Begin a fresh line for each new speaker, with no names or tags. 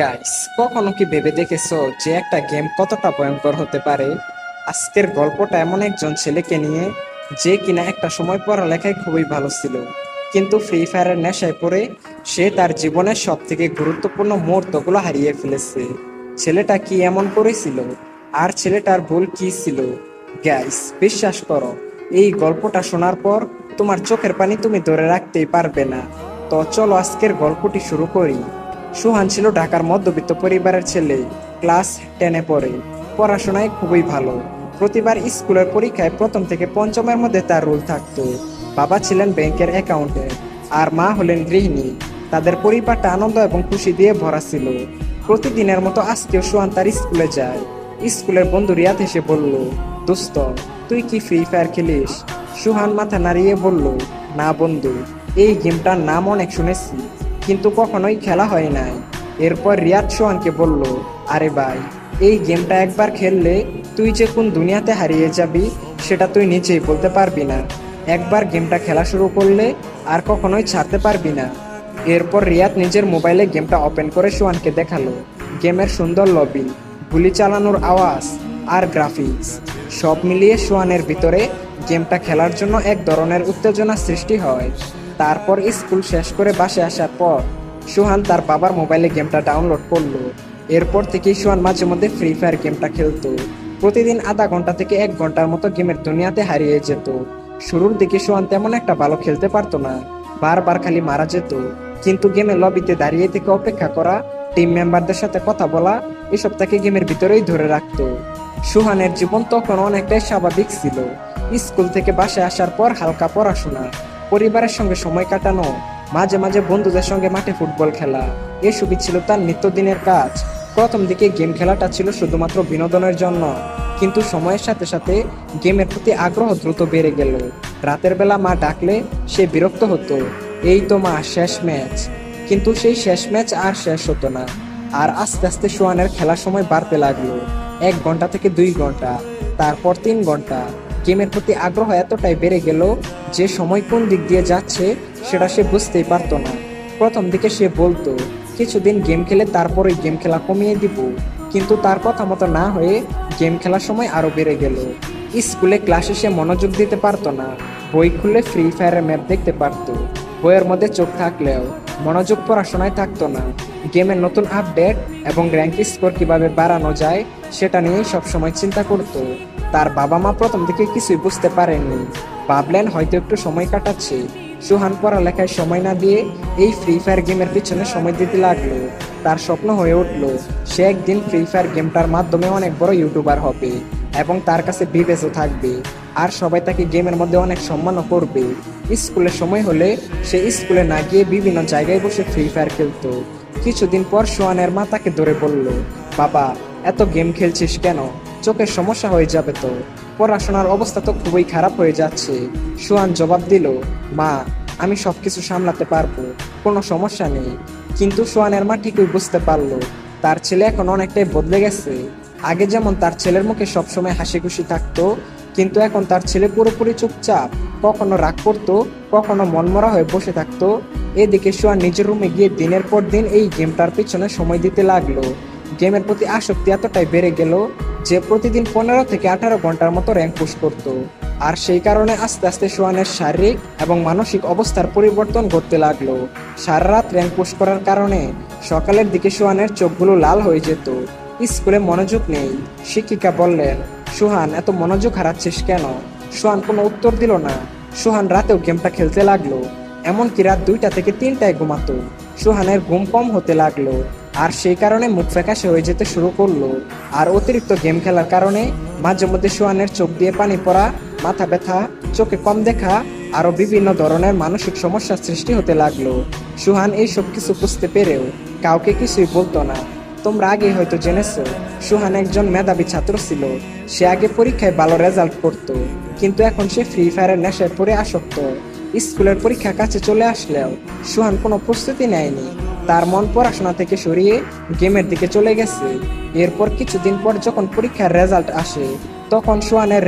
Guys কখনো কি ভেবে দেখেছ যে একটা গেম কতটা ভয়ঙ্কর হতে পারে? আজকের গল্পটা এমন একজন ছেলেকে নিয়ে, যে কিনা একটা সময় পড়ালেখায় খুবই ভালো ছিল, কিন্তু ফ্রি ফায়ারের নেশায় পড়ে সে তার জীবনের সব থেকে গুরুত্বপূর্ণ মুহূর্তগুলো হারিয়ে ফেলেছে। ছেলেটা কি এমন করেছিল? আর ছেলেটার ভুল কি ছিল? গাইস বিশ্বাস করো, এই গল্পটা শোনার পর তোমার চোখের পানি তুমি ধরে রাখতেই পারবে না। তো চলো আজকের গল্পটি শুরু করি। সুহান ছিল ঢাকার মধ্যবিত্ত পরিবারের ছেলে, ক্লাস টেনে পড়ে। পড়াশোনায় খুবই ভালো। প্রতিবার স্কুলের পরীক্ষায় প্রথম থেকে পঞ্চমের মধ্যে তার রোল থাকত। বাবা ছিলেন ব্যাংকের অ্যাকাউন্টে, আর মা হলেন গৃহিণী। তাদের পরিবারটা আনন্দ এবং খুশি দিয়ে ভরা ছিল। প্রতিদিনের মতো আজকেও সুহান তার স্কুলে যায়। স্কুলের বন্ধু রিয়াদ এসে বলল, দোস্ত, তুই কি ফ্রি ফায়ার খেলিস? সুহান মাথা নাড়িয়ে বলল, না বন্ধু, এই গেমটার নাম অনেক শুনেছি। কিন্তু কখনোই খেলা হয় নাই। এরপর রিয়াদ সোহানকে বলল, আরে ভাই, এই গেমটা একবার খেললে তুই যে কোন দুনিয়াতে হারিয়ে যাবি, সেটা তুই নিজেই বলতে পারবি না। একবার গেমটা খেলা শুরু করলে আর কখনোই ছাড়তে পারবি না। এরপর রিয়াদ নিজের মোবাইলে গেমটা ওপেন করে সোহানকে দেখাল। গেমের সুন্দর লবি, গুলি চালানোর আওয়াজ আর গ্রাফিক্স, সব মিলিয়ে সোয়ানের ভিতরে গেমটা খেলার জন্য এক ধরনের উত্তেজনা সৃষ্টি হয়। তারপর স্কুল শেষ করে বাসে আসার পর সুহান তার বাবার মোবাইলে গেমটা ডাউনলোড করল। এরপর থেকেই সুহান মাঝে মধ্যে ফ্রি ফায়ার গেমটা খেলতো। প্রতিদিন আধা ঘণ্টা থেকে এক ঘণ্টার মতো গেমের দুনিয়াতে হারিয়ে যেত। শুরুর দিকে সুহান তেমন একটা ভালো খেলতে পারতো না, বারবার খালি মারা যেত। কিন্তু গেমের লবিতে দাঁড়িয়ে থেকে অপেক্ষা করা টিম মেম্বারদের সাথে কথা বলা, এসব তাকে গেমের ভিতরেই ধরে রাখতো। সুহানের জীবন তখন অনেকটাই স্বাভাবিক ছিল। স্কুল থেকে বাসায় আসার পর হালকা পড়াশোনা পরিবারের সঙ্গে সময় কাটানো, মাঝে মাঝে বন্ধুদের সঙ্গে মাঠে ফুটবল খেলা। এসবই ছিল তার নিত্যদিনের কাজ। প্রথম দিকে গেম খেলাটা ছিল শুধুমাত্র বিনোদনের জন্য। কিন্তু সময়ের সাথে সাথে গেমের প্রতি আগ্রহ দ্রুত বেড়ে গেল। রাতের বেলা মা ডাকলে সে বিরক্ত হতো। এই তো মা, শেষ ম্যাচ। কিন্তু সেই শেষ ম্যাচ আর শেষ হতো না। আর আস্তে আস্তে সোয়ানের খেলার সময় বাড়তে লাগল। এক ঘণ্টা থেকে দুই ঘণ্টা, তারপর তিন ঘণ্টা। গেমের প্রতি আগ্রহ এতটাই বেড়ে গেল যে সময় কোন দিক দিয়ে যাচ্ছে সেটা সে বুঝতেই পারতো না। প্রথম দিকে সে বলতো, কিছুদিন গেম খেলে তারপরে গেম খেলা কমিয়ে দিব। কিন্তু তার কথা মতো না হয়ে গেম খেলার সময় আরও বেড়ে গেল। স্কুলে ক্লাসে সে মনোযোগ দিতে পারতো না। বই খুলে ফ্রি ফায়ারের ম্যাপ দেখতে পারতো। বইয়ের মধ্যে চোখ থাকলেও মনোযোগ পড়াশোনায় থাকতো না। গেমের নতুন আপডেট এবং র্যাঙ্ক স্কোর কীভাবে বাড়ানো যায়, সেটা নিয়েই সবসময় চিন্তা করতো। তার বাবা মা প্রথম দিকে কিছুই বুঝতে পারেননি। ভাবলেন হয়তো একটু সময় কাটাচ্ছে। সুহান পড়ালেখায় সময় না দিয়ে এই ফ্রি ফায়ার গেমের পিছনে সময় দিতে লাগল। তার স্বপ্ন হয়ে উঠল, সে একদিন ফ্রি ফায়ার গেমটার মাধ্যমে অনেক বড় ইউটিউবার হবে এবং তার কাছে বিবেচও থাকবে আর সবাই তাকে গেমের মধ্যে অনেক সম্মানও করবে। স্কুলের সময় হলে সে স্কুলে না গিয়ে বিভিন্ন জায়গায় বসে ফ্রি ফায়ার খেলতো। কিছুদিন পর সোয়ানের মা তাকে ধরে বলল, বাবা, এত গেম খেলছিস কেন? চোখের সমস্যা হয়ে যাবে তো। পড়াশোনার অবস্থা তো খুবই খারাপ হয়ে যাচ্ছে। সুয়ান জবাব দিল, মা, আমি সবকিছু সামলাতে পারব, কোনো সমস্যা নেই। কিন্তু সোয়ানের মা ঠিকই বুঝতে পারল, তার ছেলে এখন অনেকটাই বদলে গেছে। আগে যেমন তার ছেলের মুখে সবসময় হাসি খুশি থাকতো, কিন্তু এখন তার ছেলে পুরোপুরি চুপচাপ, কখনো রাগ করতো, কখনো মনমরা হয়ে বসে থাকতো। এদিকে সোয়ান নিজের রুমে গিয়ে দিনের পর দিন এই গেমটার পিছনে সময় দিতে লাগল। গেমের প্রতি আসক্তি এতটাই বেড়ে গেল যে প্রতিদিন পনেরো থেকে আঠারো ঘণ্টার মতো র্যাঙ্ক পুশ করত। আর সেই কারণে আস্তে আস্তে সোয়ানের শারীরিক এবং মানসিক অবস্থার পরিবর্তন ঘটতে লাগল। সারা রাত র্যাঙ্ক পুশ করার কারণে সকালের দিকে সোয়ানের চোখগুলো লাল হয়ে যেত। স্কুলে মনোযোগ নেই। শিক্ষিকা বললেন, সুহান, এত মনোযোগ হারাচ্ছিস কেন? সোহান কোনো উত্তর দিল না। সোহান রাতেও গেমটা খেলতে লাগল। এমনকি রাত দুইটা থেকে তিনটায় ঘুমাতো। সোহানের ঘুম কম হতে লাগল। আর সেই কারণে মুখ ফ্যাকাশে হয়ে যেতে শুরু করল। আর অতিরিক্ত গেম খেলার কারণে মাঝে মধ্যে সোহানের চোখ দিয়ে পানি পড়া, মাথা ব্যথা, চোখে কম দেখা আরও বিভিন্ন ধরনের মানসিক সমস্যার সৃষ্টি হতে লাগল। সুহান এই সব কিছু বুঝতে পেরেও কাউকে কিছুই বলতো না। তোমরা আগে হয়তো জেনেছো, সুহান একজন মেধাবী ছাত্র ছিল। সে আগে পরীক্ষায় ভালো রেজাল্ট করতো, কিন্তু এখন সে ফ্রি ফায়ারের নেশায় পড়ে আসক্ত। স্কুলের পরীক্ষা কাছে চলে আসলেও সুহান কোনো প্রস্তুতি নেয়নি। তার মন পড়াশোনা থেকে সরিয়ে গেমের দিকে চলে গেছে। এরপর কিছুদিন পর যখন পরীক্ষার রেজাল্ট আসে, তখন সোয়ানের